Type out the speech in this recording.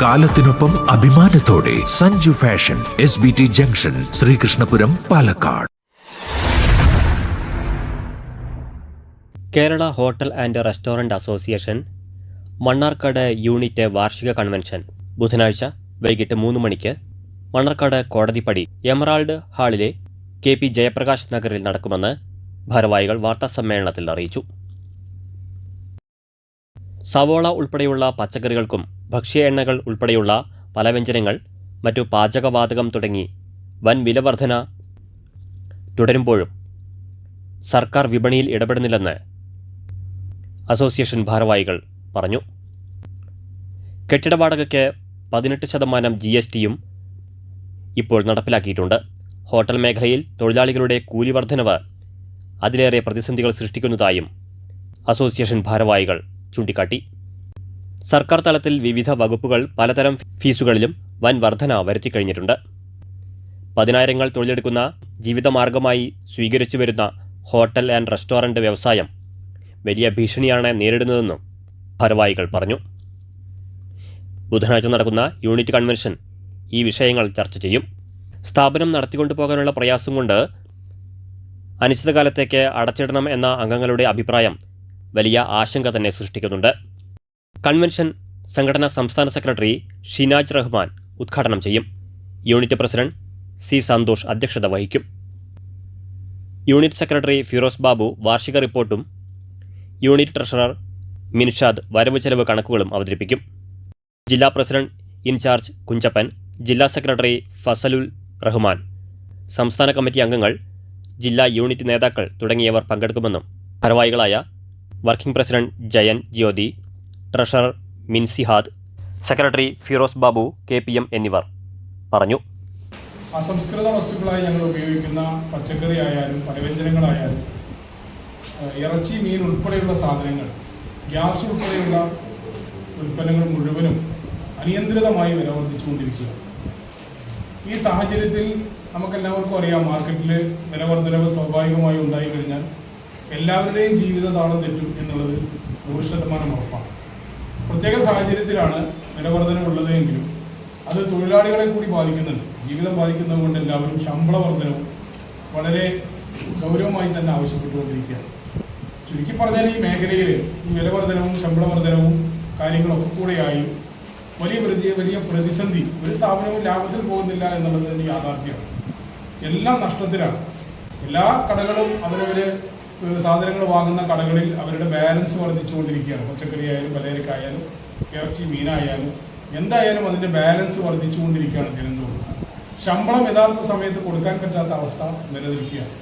കാലത്തിനൊപ്പം അഭിമാനത്തോടെ Sanju fashion S B T junction Sreekrishnapuram Palakkad. Kerala hotel and restaurant association Mannarkkad unit വാർഷിക convention ബുധനാഴ്ച വൈകിട്ട് മൂന്ന് മണിക്ക് മണ്ണാർക്കാട് കോടതിപ്പടി എമറാൾഡ് ഹാളിലെ കെ പി ജയപ്രകാശ് നഗറിൽ നടക്കുമെന്ന് ഭാരവാഹികൾ വാർത്താസമ്മേളനത്തിൽ അറിയിച്ചു. സവോള ഉൾപ്പെടെയുള്ള പച്ചക്കറികൾക്കും ഭക്ഷ്യ എണ്ണകൾ ഉൾപ്പെടെയുള്ള പലവ്യഞ്ജനങ്ങൾ മറ്റു പാചകവാതകം തുടങ്ങി വൻ വിലവർധന തുടരുമ്പോഴും സർക്കാർ വിപണിയിൽ ഇടപെടുന്നില്ലെന്ന് അസോസിയേഷൻ ഭാരവാഹികൾ പറഞ്ഞു. കെട്ടിട വാടകയ്ക്ക് പതിനെട്ട് ശതമാനം ജി എസ് ടിയും ഇപ്പോൾ നടപ്പിലാക്കിയിട്ടുണ്ട്. ഹോട്ടൽ മേഖലയിൽ തൊഴിലാളികളുടെ കൂലി വർധനവ് അതിലേറെ പ്രതിസന്ധികൾ സൃഷ്ടിക്കുന്നതായും അസോസിയേഷൻ ഭാരവാഹികൾ ചൂണ്ടിക്കാട്ടി. സർക്കാർ തലത്തിൽ വിവിധ വകുപ്പുകൾ പലതരം ഫീസുകളിലും വൻ വർധന വരുത്തിക്കഴിഞ്ഞിട്ടുണ്ട്. പതിനായിരങ്ങൾ തൊഴിലെടുക്കുന്ന ജീവിതമാർഗമായി സ്വീകരിച്ചു വരുന്ന ഹോട്ടൽ ആൻഡ് റെസ്റ്റോറന്റ് വ്യവസായം വലിയ ഭീഷണിയാണ് നേരിടുന്നതെന്നും ഭാരവാഹികൾ പറഞ്ഞു. ബുധനാഴ്ച നടക്കുന്ന യൂണിറ്റ് കൺവെൻഷൻ ഈ വിഷയങ്ങൾ ചർച്ച ചെയ്യും. സ്ഥാപനം നടത്തിക്കൊണ്ടുപോകാനുള്ള പ്രയാസം കൊണ്ട് അനിശ്ചിതകാലത്തേക്ക് അടച്ചിടണം എന്ന അംഗങ്ങളുടെ അഭിപ്രായം വലിയ ആശങ്ക തന്നെ സൃഷ്ടിക്കുന്നുണ്ട്. കൺവെൻഷൻ സംഘടനാ സംസ്ഥാന സെക്രട്ടറി ഷിനാജ് റഹ്മാൻ ഉദ്ഘാടനം ചെയ്യും. യൂണിറ്റ് പ്രസിഡന്റ് സി സന്തോഷ് അധ്യക്ഷത വഹിക്കും. യൂണിറ്റ് സെക്രട്ടറി ഫിറോസ് ബാബു വാർഷിക റിപ്പോർട്ടും യൂണിറ്റ് ട്രഷറർ മിൻഷാദ് വരവ് ചെലവ് കണക്കുകളും അവതരിപ്പിക്കും. ജില്ലാ പ്രസിഡന്റ് ഇൻചാർജ് കുഞ്ചപ്പൻ ജില്ലാ സെക്രട്ടറി ഫസലുൽ റഹ്മാൻ സംസ്ഥാന കമ്മിറ്റി അംഗങ്ങൾ ജില്ലാ യൂണിറ്റ് നേതാക്കൾ തുടങ്ങിയവർ പങ്കെടുക്കുമെന്നും ഭാരവാഹികളായ working president Jayan Jyothi treasurer Minsihad secretary Firoz Babu K P M എന്നിവർ പറഞ്ഞു. അസംസ്കൃത വസ്തുക്കളായി ഞങ്ങൾ ഉപയോഗിക്കുന്ന പച്ചക്കറി ആയാലും പലവ്യഞ്ജനങ്ങളായാലും ഇറച്ചി മീൻ ഉൾപ്പെടെയുള്ള സാധനങ്ങൾ ഗ്യാസ് ഉൾപ്പെടെയുള്ള ഉൽപ്പന്നങ്ങൾ മുഴുവനും അനിയന്ത്രിതമായി വില വർദ്ധിച്ചുകൊണ്ടിരിക്കുക ഈ സാഹചര്യത്തിൽ നമുക്കെല്ലാവർക്കും അറിയാം മാർക്കറ്റിൽ വില വർധനവ് സ്വാഭാവികമായി ഉണ്ടായി കഴിഞ്ഞാൽ ജീവിത താളം തെറ്റും എന്നുള്ളത് നൂറ് ശതമാനം ഉറപ്പാണ്. പ്രത്യേക സാഹചര്യത്തിലാണ് വിലവർധനവ് എങ്കിലും അത് തൊഴിലാളികളെ കൂടി ബാധിക്കുന്നുണ്ട്. ജീവിതം ബാധിക്കുന്നത് കൊണ്ട് എല്ലാവരും ശമ്പള വർധനവും വളരെ ഗൗരവമായി തന്നെ ആവശ്യപ്പെട്ടുകൊണ്ടിരിക്കുകയാണ്. ചുരുക്കി പറഞ്ഞാൽ ഈ മേഖലയിൽ ഈ വിലവർധനവും ശമ്പള വർധനവും കാര്യങ്ങളൊക്കെ കൂടെയായി വലിയ വലിയ വലിയ പ്രതിസന്ധി ഒരു സ്ഥാപനവും ലാഭത്തിൽ പോകുന്നില്ല എന്നുള്ളത് തന്നെ യാഥാർത്ഥ്യമാണ്. എല്ലാം നഷ്ടത്തിലാണ്. എല്ലാ കടകളും അവരവര് സാധനങ്ങൾ വാങ്ങുന്ന കടകളിൽ അവരുടെ ബാലൻസ് വർദ്ധിച്ചുകൊണ്ടിരിക്കുകയാണ്. പച്ചക്കറി ആയാലും പലചരക്കായാലും ഇറച്ചി മീനായാലും എന്തായാലും അതിന്റെ ബാലൻസ് വർദ്ധിച്ചുകൊണ്ടിരിക്കുകയാണ് ദിനംതോറും ശമ്പളം യഥാർത്ഥ സമയത്ത് കൊടുക്കാൻ പറ്റാത്ത അവസ്ഥ നിലനിൽക്കുകയാണ്.